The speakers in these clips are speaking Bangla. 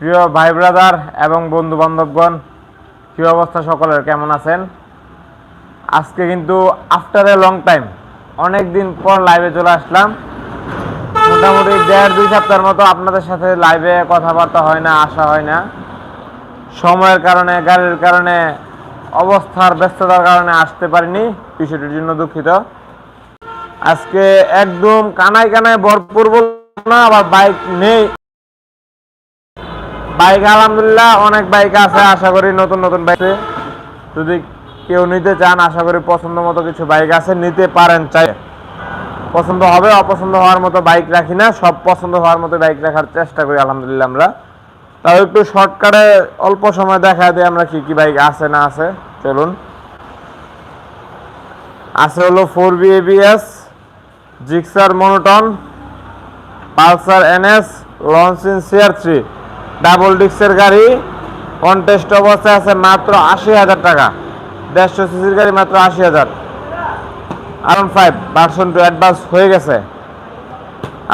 প্রিয় ভাই ব্রাদার এবং বন্ধু বান্ধবগণ, কি অবস্থা সকলের? কেমন আছেন? আজকে কিন্তু আফটার এ লং টাইম অনেক দিন পর লাইভে চলে আসলাম। মোটামুটি দেড় দুই সপ্তাহের মতো আপনাদের সাথে লাইভে কথাবার্তা হয় না, আসা হয় না। সময়ের কারণে, গাড়ির কারণে, অবস্থার ব্যস্ততার কারণে আসতে পারিনি, বিষয়টির জন্য দুঃখিত। আজকে একদম কানায় কানায় ভরপুর বলব না, আবার বাইক নেই। বাইক, আলহামদুলিল্লাহ, অনেক বাইক আছে, আশা করি নতুন নতুন বাইক যদি কেউ নিতে চান, আশা করি পছন্দ মতো কিছু বাইক আছে, নিতে পারেন, চাই। পছন্দ হবে, অপছন্দ হওয়ার মতো বাইক রাখি না, সব পছন্দ হওয়ার মতো বাইক রাখার চেষ্টা করি, আলহামদুলিল্লাহ আমরা। তাও একটু শর্টকাটে অল্প সময় দেখা দিই আমরা কি কি বাইক আছে, না আছে, চলুন। আছে হলো four V ABS Gixxer monotone, Pulsar NS launching CR three. Double ডিক্সের গাড়ি কন্টেস্ট অবস্থায় আছে মাত্র আশি হাজার টাকা। দেড়শো সিসির গাড়ি মাত্র আশি হাজার। আরন ফাইভ ভার্সন টু অ্যাডভান্স হয়ে গেছে।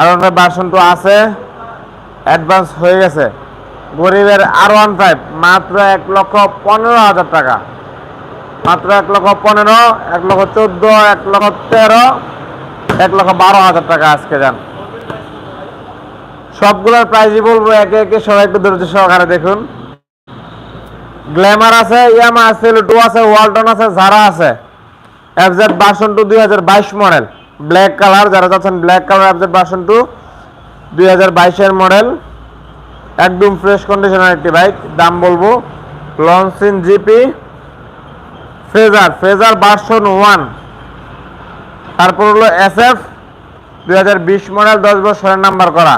R one five version two আছে অ্যাডভান্স হয়ে গেছে। গরিবের আর ওয়ান ফাইভ মাত্র এক লক্ষ পনেরো হাজার টাকা। মাত্র এক লক্ষ পনেরো, এক লক্ষ চোদ্দ, এক লক্ষ তেরো, এক লক্ষ বারো হাজার টাকা আজকে যান। সবগুলোর প্রাইসই বলব, একে একে সবাই একটু ধৈর্য সহকারে দেখুন। গ্ল্যামার আছে ইয়ামা আছে লুটু আছে ওয়ালটন আছে জারা আছে। এফজেড ভার্সন টু দুই হাজার বাইশ মডেল ব্ল্যাক কালার যারা চাচ্ছেন black colour FZ version two দুই হাজার মডেল একদম ফ্রেশ কন্ডিশনের একটি বাইক দাম বলব launching GP Fazer Fazer version one তারপর হলো এস এফ দুই হাজার বিশ মডেল দশ বছরের নাম্বার করা।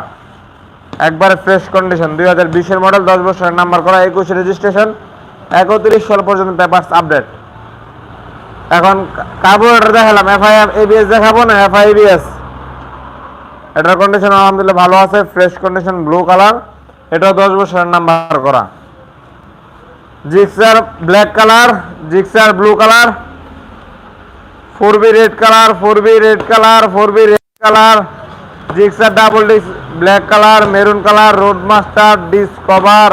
একবারে ফ্রেশ কন্ডিশন দুই হাজার বিশের মডেল দশ বছরের নাম্বার করা, একুশে রেজিস্ট্রেশন একত্রিশ সাল পর্যন্ত পেপারস আপডেট এখন কার্বোরেটর দেখালাম এফআই এবিএস দেখাবো না? এফআই এবিএস এটার কন্ডিশন আলহামদুলিল্লাহ ভালো আছে ফ্রেশ কন্ডিশন ব্লু কালার এটাও দশ বছরের নাম্বার করা। Gixxer black colour Gixxer blue colour four V red colour four V red colour four V red colour Gixxer double disc black colour maroon colour road master discover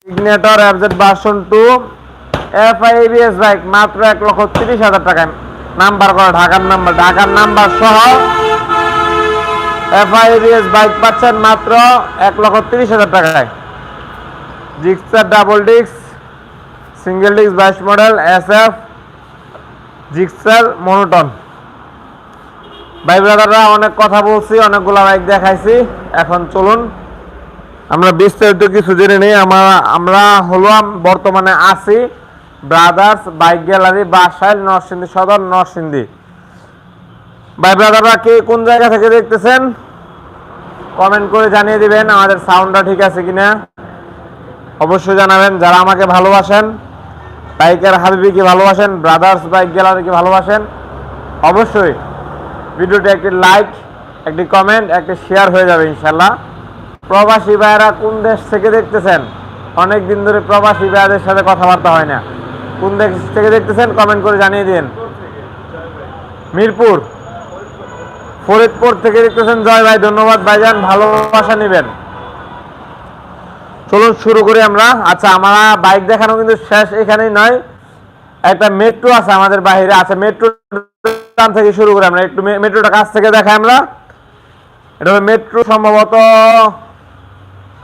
signature FZ version two F FI ABS bike মাত্র এক লক্ষ তিরিশ হাজার টাকায় নাম্বার করা ঢাকার নাম্বার ঢাকার নাম্বার সহ এফআইবিএস বাইক পাচ্ছেন মাত্র এক লক্ষ তিরিশ হাজার টাকায়। Gixxer double disc single disc বাইশ model S F Gixxer monotone ভাই ব্রাদাররা, অনেক কথা বলছি, অনেকগুলো বাইক দেখাইছি। এখন চলুন, আমরা বিস্তারিত কিছু জেনে নিই। আমরা আমরা হলো বর্তমানে আছি brothers bike gallery Basail Narsingdi সদর, নরসিংদী। ভাই ব্রাদাররা, কে কোন জায়গা থেকে দেখতেছেন? কমেন্ট করে জানিয়ে দিবেন, আমাদের সাউন্ডটা ঠিক আছে কিনা। অবশ্যই জানাবেন, যারা আমাকে ভালোবাসেন, বাইকের হাবিবিকে ভালোবাসেন, ব্রাদার্স বাইক গ্যালারিকে ভালোবাসেন, অবশ্যই। ভিডিওটি একটি লাইক একটি কমেন্ট একটি শেয়ার হয়ে যাবে ইনশাল্লাহ প্রবাসী ভাইয়েরা কোন দেশ থেকে দেখতেছেন? অনেক দিন ধরে প্রবাসী ভাইয়াদের সাথে কথাবার্তা হয় না। কোন দেশ থেকে দেখতেছেন? কমেন্ট করে জানিয়ে দিন। মিরপুর, ফরিদপুর থেকে দেখতেছেন। জয় ভাই, ধন্যবাদ ভাইজান, ভালোবাসা নেবেন। চলুন শুরু করি আমরা। আচ্ছা আমরা বাইক দেখানো কিন্তু শেষ এখানেই নয়। একটা মেট্রো আছে আমাদের বাইরে আছে মেট্রো থেকে শুরু করি আমরা একটু মেট্রোটা কাছ থেকে দেখাই আমরা। এটা হলো মেট্রো সম্ভবত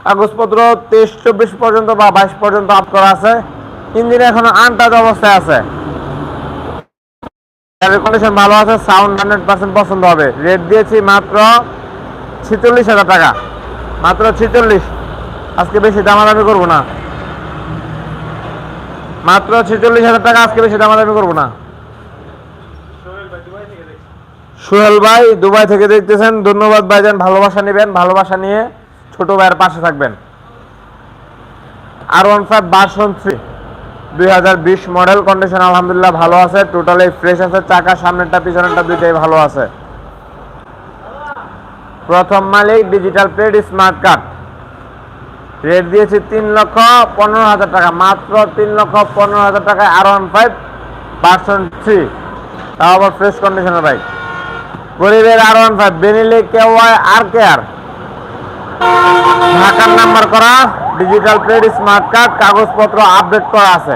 কাগজপত্র তেইশ চব্বিশ পর্যন্ত বা বাইশ পর্যন্ত আপ করা আছে। ইঞ্জিন এখনও আনটাচ অবস্থায় আছে। কন্ডিশন ভালো আছে সাউন্ড হান্ড্রেড পার্সেন্ট পছন্দ হবে। রেট দিয়েছি মাত্র ছিচল্লিশ হাজার টাকা। মাত্র ছিচল্লিশ। আজকে বেশি দামাদামি করব না। মাত্র ছেচল্লিশ হাজার টাকা আজকে বেশি দামাদামি করব না। সোহেল ভাই, দুবাই থেকে দেখতেছেন। ধন্যবাদ ভাইজান, ভালোবাসা নেবেন, ভালোবাসা নিয়ে ছোট ভাইয়ের পাশে থাকবেন। R one five version three দুই হাজার বিশ মডেল কন্ডিশন আলহামদুলিল্লাহ ভালো আছে টোটালি ফ্রেশ আছে, চাকা সামনেরটা, পিছনেরটা দুইটাই ভালো আছে। প্রথম মালিক digital plate smart card rate দিয়েছি তিন লক্ষ পনেরো হাজার টাকা, মাত্র তিন লক্ষ পনেরো হাজার টাকায় R one five version three তাও আবার ফ্রেশ কন্ডিশনের বাইক গরিবের আর ওয়ান ফাইভ বেনিলে আর কে আর? ঢাকার নাম্বার করা ডিজিটাল প্লেট স্মার্ট কার্ড কাগজপত্র আপডেট করা আছে।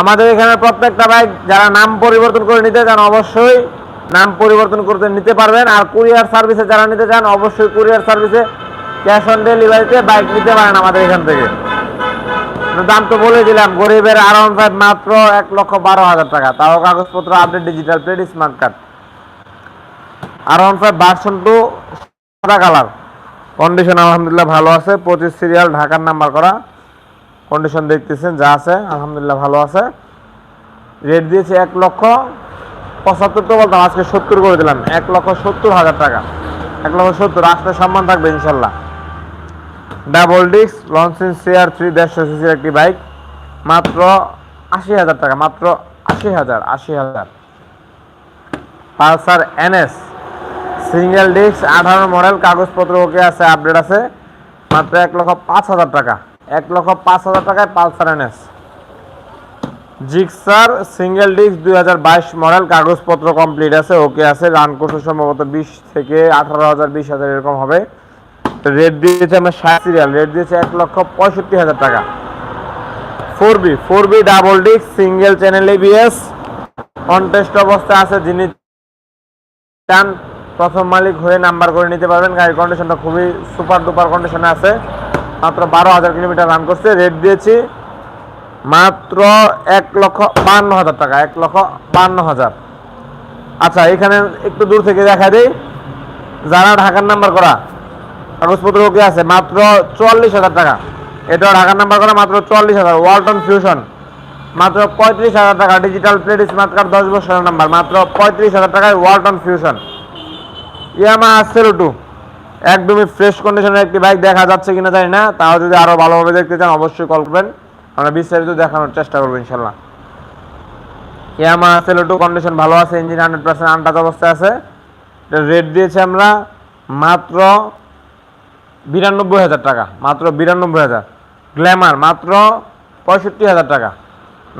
আমাদের এখানে প্রত্যেকটা বাইক যারা নাম পরিবর্তন করে নিতে চান, অবশ্যই নাম পরিবর্তন করতে নিতে পারবেন। আর কুরিয়ার সার্ভিসে যারা নিতে চান, অবশ্যই কুরিয়ার সার্ভিসে ক্যাশ অন ডেলিভারিতে বাইক নিতে পারেন আমাদের এখান থেকে। দাম তো বলে দিলাম, গরিবের ফাইভ মাত্র এক লক্ষ বারো হাজার টাকা। তাও কাগজপত্র update digital plate smart card around five version two সাদা কালার কন্ডিশন আলহামদুলিল্লাহ ভালো আছে। পঁচিশ সিরিয়াল ঢাকার নাম্বার করা। কন্ডিশন দেখতেছেন, যা আছে, আলহামদুলিল্লাহ ভালো আছে। রেট দিয়েছে এক লক্ষ পঁচাত্তর তো বলতাম, আজকে সত্তর করে দিলাম। এক লক্ষ সত্তর হাজার টাকা। এক লক্ষ সত্তর আসলে সম্মান থাকবে ইনশাল্লাহ। Double disc launching CR three দেড়শো সিসির একটি বাইক মাত্র আশি হাজার টাকা, মাত্র আশি হাজার আশি হাজার। পালসার এনএস সিঙ্গেল ডিস্ক আঠারো মডেল কাগজপত্র ওকে আছে আপডেট আছে। মাত্র এক লক্ষ পাঁচ হাজার টাকা। এক লক্ষ পাঁচ হাজার টাকায় Pulsar NS. Gixxer single disc দুই হাজার বাইশ মডেল কাগজপত্র কমপ্লিট আছে, ওকে আছে। রান করছে সম্ভবত বিশ থেকে আঠারো হাজার, বিশ হাজার এরকম হবে। রেট দিয়েছে আমরা ষাট সিরিয়াল রেট দিয়েছে এক লক্ষ পঁয়ষট্টি হাজার টাকা। Four V four V double disc single channel ABS contest অবস্থায় আছে যিনি চান প্রথম মালিক হয়ে নাম্বার করে নিতে পারবেন। গাড়ির কন্ডিশনটা খুবই সুপার ডুপার কন্ডিশনে আছে। মাত্র বারো হাজার কিলোমিটার রান করছে। রেট দিয়েছি মাত্র এক লক্ষ বান্ন হাজার টাকা, এক লক্ষ বান্ন হাজার। আচ্ছা এখানে একটু দূর থেকে দেখা দেই। যারা ঢাকার নাম্বার করা, কাগজপত্র ওকে আছে, মাত্র চুয়াল্লিশ হাজার টাকা। এটা ঢাকার নাম্বার করা, মাত্র চুয়াল্লিশ হাজার। ওয়ালটন ফিউশন মাত্র পঁয়ত্রিশ হাজার টাকা। ডিজিটাল প্লেট স্মার্ট কার্ড দশ বছরের নাম্বার মাত্র পঁয়ত্রিশ হাজার টাকায় Walton fusion Yamaha zero two একদমই ফ্রেশ কন্ডিশনের একটি বাইক দেখা যাচ্ছে কিনা জানি না। তাও যদি আরও ভালোভাবে দেখতে চান, অবশ্যই কল করবেন। আমরা বিস্তারিত দেখানোর চেষ্টা করব ইনশাল্লাহ ইয়ামা সেলো টু কন্ডিশন ভালো আছে ইঞ্জিন হান্ড্রেড পার্সেন্ট আনটাচ অবস্থায় আছে। এটা রেট দিয়েছি আমরা মাত্র বিরানব্বই হাজার টাকা, মাত্র বিরানব্বই হাজার। গ্ল্যামার মাত্র পঁয়ষট্টি হাজার টাকা।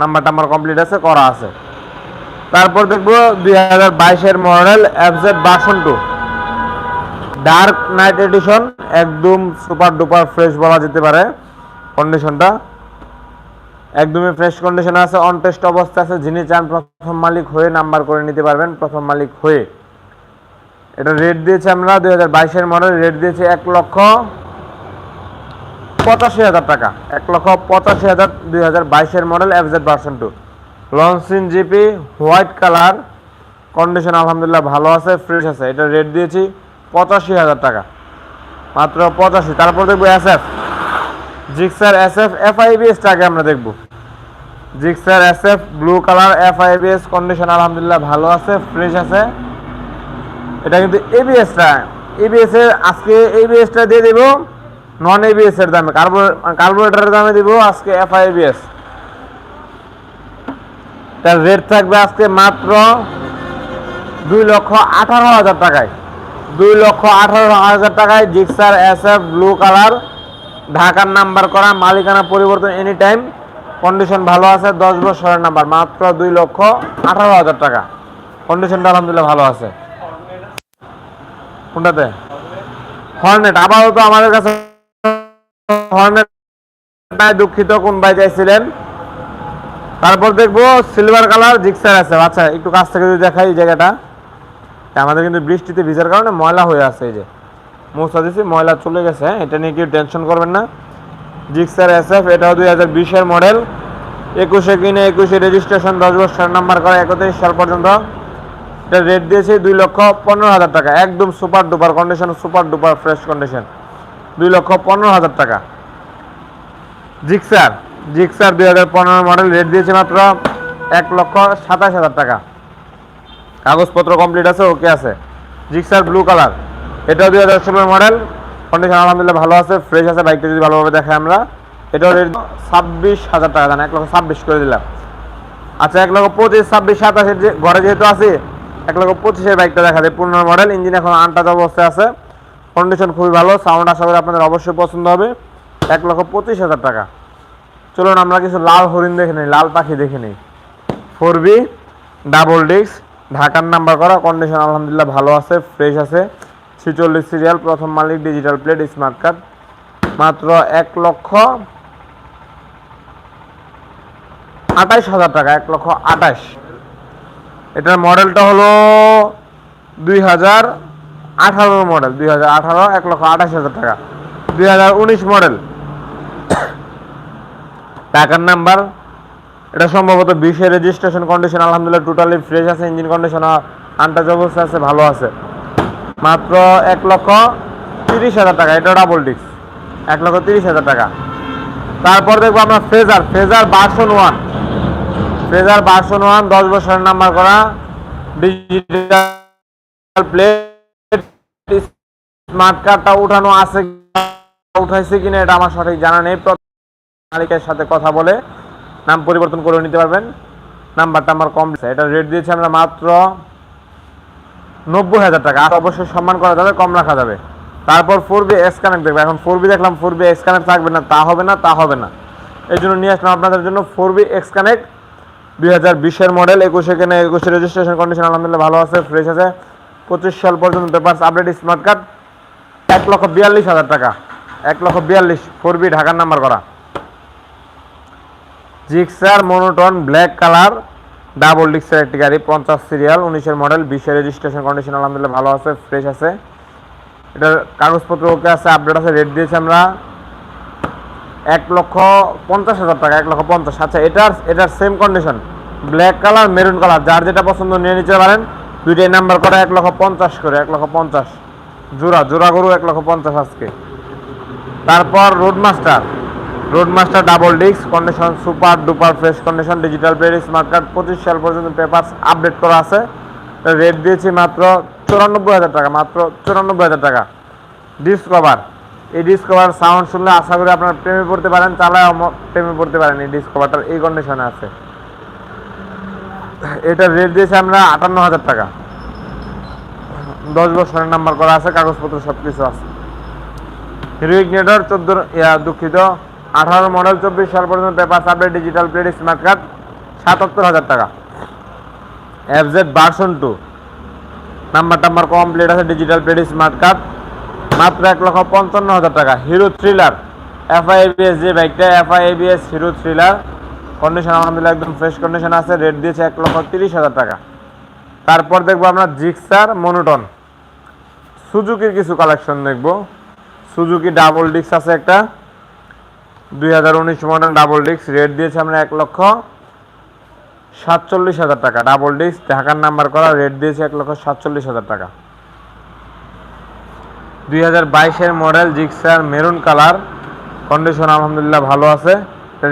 নাম্বার টাম্বার কমপ্লিট আছে, করা আছে। তারপর দেখব দুই হাজার বাইশের model FZ version two dark knight edition একদম সুপার ডুপার ফ্রেশ বলা যেতে পারে কন্ডিশনটা একদমই ফ্রেশ কন্ডিশনে আছে অন টেস্ট অবস্থা আছে, যিনি চান প্রথম মালিক হয়ে নাম্বার করে নিতে পারবেন, প্রথম মালিক হয়ে। এটা রেট দিয়েছে আমরা দুই হাজার বাইশের মডেল রেট দিয়েছে এক লক্ষ পঁচাশি হাজার টাকা। এক লক্ষ পঁচাশি হাজার দুই হাজার বাইশের model FZ version two launching GP white colour condition আলহামদুলিল্লাহ ভালো আছে ফ্রেশ আছে। এটা রেট দিয়েছি পঁচাশি হাজার টাকা। মাত্র পঁচাশি। তারপর দেখব S F Gixxer S F F আইবিএসটাকে আমরা দেখব। Gixxer S F blue colour F IBS condition আলহামদুলিল্লাহ ভালো আছে ফ্রেশ আছে। এটা কিন্তু এবিএসটা এবিএস এর আজকে এবিএসটা দিয়ে দেব নন এবিএস এর দামে। কার্বোরেটরের দামে দিব আজকে এফ আইবিএস তার রেট থাকবে আজকে মাত্র দুই লক্ষ আঠারো হাজার টাকায়। দুই লক্ষ আঠারো হাজার টাকায় Gixxer S F blue colour. ঢাকার নাম্বার করা, মালিকানা পরিবর্তন এনি টাইম কন্ডিশন ভালো আছে, দশ বছরের নাম্বার মাত্র দুই লক্ষ আঠারো হাজার টাকা। কন্ডিশনটা আলহামদুলিল্লাহ ভালো আছে। কোনটাতে? হর্নেট আপাতত আমাদের কাছে হর্নেট দুঃখিত, কোন ভাই চাইছিলেন? তারপর দেখব সিলভার কালার জিক্সার আছে আচ্ছা একটু কাছ থেকে যদি দেখাই জায়গাটা। তা আমাদের কিন্তু বৃষ্টিতে ভিজার কারণে ময়লা হয়ে আছে এই যে। মোছা দিছি, ময়লা চলে গেছে হ্যাঁ? এটা নিয়ে কেউ টেনশন করবেন না। জিক্সার এস এফ এটাও দুই হাজার বিশের মডেল একুশে কিনে একুশে রেজিস্ট্রেশন দশ বছর নাম্বার করা একত্রিশ সাল পর্যন্ত। এটা রেট দিয়েছে দুই লক্ষ পনেরো হাজার টাকা। একদম super duper condition super duper fresh condition দুই লক্ষ পনেরো হাজার টাকা। জিক্সার জিক্সার দুই হাজার পনেরো মডেল রেট দিয়েছে মাত্র এক লক্ষ সাতাশ হাজার টাকা। কাগজপত্র কমপ্লিট আছে ওকে আছে। জিক্সার ব্লু কালার এটাও দুই হাজার ষোলোর মডেল কন্ডিশন আলহামদুলিল্লাহ ভালো আছে ফ্রেশ আছে বাইকটা যদি ভালোভাবে দেখে আমরা। এটাও রেট ছাব্বিশ হাজার টাকা জানা এক লক্ষ ছাব্বিশ করে দিলাম। আচ্ছা এক লক্ষ পঁচিশ, ছাব্বিশ সাতাশের যে ঘরে যেহেতু আছে, এক লক্ষ পঁচিশের বাইকটা দেখা যায়। পনেরো মডেল ইঞ্জিন এখন আনটাচ অবস্থায় আছে। কন্ডিশন খুবই ভালো সাউন্ড আশা করি আপনাদের অবশ্যই পছন্দ হবে। এক লক্ষ পঁচিশ হাজার টাকা। চলুন আমরা কিছু লাল হরিণ দেখে নিই, লাল পাখি দেখে নিই। ফোর বি ডাবল ডিস্ক ঢাকার নাম্বার করা কন্ডিশন আলহামদুলিল্লাহ ভালো আছে ফ্রেশ আছে। ছিচল্লিশ সিরিয়াল প্রথম মালিক ডিজিটাল প্লেট স্মার্ট কার্ড মাত্র এক লক্ষ আঠাইশ হাজার টাকা, এক লক্ষ আঠাইশ এটার মডেলটা হলো দুই হাজার আঠারো মডেল দুই হাজার আঠারো, এক লক্ষ আঠাশ হাজার টাকা। দুই হাজার উনিশ মডেল টাকার নাম্বার এটা সম্ভবত বিশের রেজিস্ট্রেশন কন্ডিশন আলহামদুলিল্লাহ টোটালি ফ্রেশ আছে ইঞ্জিন কন্ডিশন আনটাচ অবস্থা আছে, ভালো আছে। মাত্র এক লক্ষ তিরিশ হাজার টাকা, এটা ডাবল ডিস্ক এক লক্ষ তিরিশ হাজার টাকা। তারপর দেখব আমরা Fazer Fazer version one Fazer version one দশ বছরের নাম্বার করা ডিজিটাল প্লেট স্মার্ট কার্ডটা উঠানো আছে উঠাইছে কিনা, এটা আমার সঠিক জানা নেই। মালিকের সাথে কথা বলে নাম পরিবর্তন করে নিতে পারবেন। নাম্বারটা আমার কম। এটা রেট দিয়েছি আমরা মাত্র নব্বই হাজার টাকা। আর অবশ্যই সম্মান করা যাবে, কম রাখা যাবে। তারপর ফোর বি এস কানেক্ট দেখবে এখন ফোর বি দেখলাম ফোর বি এক্স কানেক্ট থাকবে না, তা হবে না, তা হবে না। এই জন্য নিয়ে আসলাম আপনাদের জন্য ফোর বি এক্স কানেক্ট দুই হাজার বিশের মডেল একুশে কেনে, একুশে রেজিস্ট্রেশন কন্ডিশন আলহামদুলিল্লাহ ভালো আছে ফ্রেশ আছে। পঁচিশ সাল পর্যন্ত পেপারস আপডেট স্মার্ট কার্ড এক লক্ষ বিয়াল্লিশ হাজার টাকা। এক লক্ষ বিয়াল্লিশ ফোর বি ঢাকার নাম্বার করা। Gixxer monotone black colour, double ডিক্সের একটি গাড়ি, পঞ্চাশ সিরিয়াল, উনিশের মডেল বিশের রেজিস্ট্রেশন কন্ডিশন, আলহামদুলিল্লাহ ভালো আছে, ফ্রেশ আছে। এটার কাগজপত্র ওকে আছে, আপডেট আছে, রেট দিয়েছে আমরা এক লক্ষ পঞ্চাশ হাজার টাকা, এক লক্ষ পঞ্চাশ। আচ্ছা এটার এটার same condition black colour maroon colour যার যেটা পছন্দ নিয়ে নিতে পারেন, দুইটাই নাম্বার করে এক লক্ষ পঞ্চাশ করে, এক লক্ষ পঞ্চাশ। জোড়া জোড়া গরু এক লক্ষ পঞ্চাশ আজকে। তারপর road master road master double disc condition super duper fresh condition digital plate smart card পঁচিশ সাল পর্যন্ত পেপারস আপডেট করা আছে। রেট দিয়েছি মাত্র চুরানব্বই হাজার টাকা, মাত্র চুরানব্বই হাজার টাকা। ডিসকভার এই ডিসকভার সাউন্ড শুনলে আশা করি আপনারা প্রেমে পড়তে পারেন, চালায় প্রেমে পড়তে পারেন এই ডিসকভারটার এই কন্ডিশনে আছে। এটার রেট দিয়েছি আমরা আটান্ন হাজার টাকা। দশ বছরের নাম্বার করা আছে, কাগজপত্র সব কিছু আছে হিরো ইগনেটর চোদ্দ দুঃখিত। আঠারো মডেল, চব্বিশ সাল পর্যন্ত পেপার সাবলেট ডিজিটাল প্লেট স্মার্ট কার্ড সাতাত্তর হাজার টাকা। এফজেড ভার্সন টু নাম্বার টাম্বার কমপ্লিট আছে ডিজিটাল প্লেট স্মার্ট কার্ড মাত্র এক লক্ষ পঞ্চান্ন হাজার টাকা। হিরো থ্রিলার এফআইবিএস যে বাইকটা এফআইবিএস হিরো থ্রিলার কন্ডিশন আলহামদুলিল্লাহ একদম ফ্রেশ কন্ডিশন আছে রেট দিয়েছে এক লক্ষ তিরিশ হাজার টাকা। তারপর দেখব আমরা জিক্সার মনোটন সুজুকির কিছু কালেকশন দেখব। সুজুকি ডাবল ডিস্ক আছে একটা। দুই হাজার উনিশ মডেল ডাবল ডিস্ক রেট দিয়েছে আমরা এক লক্ষ সাতচল্লিশ হাজার টাকা। ডাবল ডিস্ক ঢাকার নাম্বার করা রেট দিয়েছে এক লক্ষ সাতচল্লিশ হাজার টাকা। দুই হাজার বাইশের model Gixxer maroon colour condition আলহামদুলিল্লাহ ভালো আছে।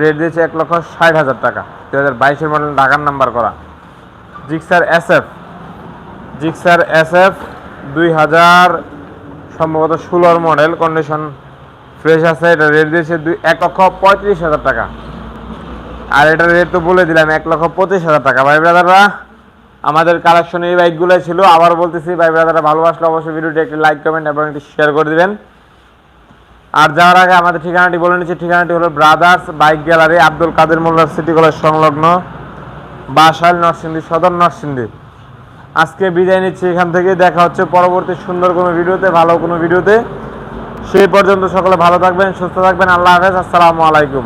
রেট দিয়েছে এক লক্ষ ষাট হাজার টাকা। দুই হাজার বাইশের মডেল ঢাকার নাম্বার করা। Gixxer S F Gixxer S F দুই হাজার সম্ভবত ষোলোর মডেল কন্ডিশন ফ্রেশ আছে, এটা রেট দিয়েছে দুই, এক লক্ষ পঁয়ত্রিশ হাজার টাকা। আর এটার রেট তো বলে দিলাম, এক লক্ষ পঁচিশ হাজার টাকা। ভাই ব্রাদাররা, আমাদের কালেকশন এই বাইকগুলোই ছিল। আবার বলতেছি, ভাই ব্রাদাররা ভালোবাসলে অবশ্যই ভিডিওটি একটি লাইক কমেন্ট এবং একটি শেয়ার করে দিবেন। আর যাওয়ার আগে আমাদের ঠিকানাটি বলে নিচ্ছি। ঠিকানাটি হলো brothers bike gallery, Abdul Kader মোল্লার সিটি কলেজ সংলগ্ন বাসাইল নরসিংদী সদর নরসিংদী। আজকে বিদায় নিচ্ছি এখান থেকে। দেখা হচ্ছে পরবর্তী সুন্দর কোনো ভিডিওতে, ভালো কোনো ভিডিওতে। সেই পর্যন্ত সকলে ভালো থাকবেন সুস্থ থাকবেন। আল্লাহ হাফেজ আসসালামু আলাইকুম।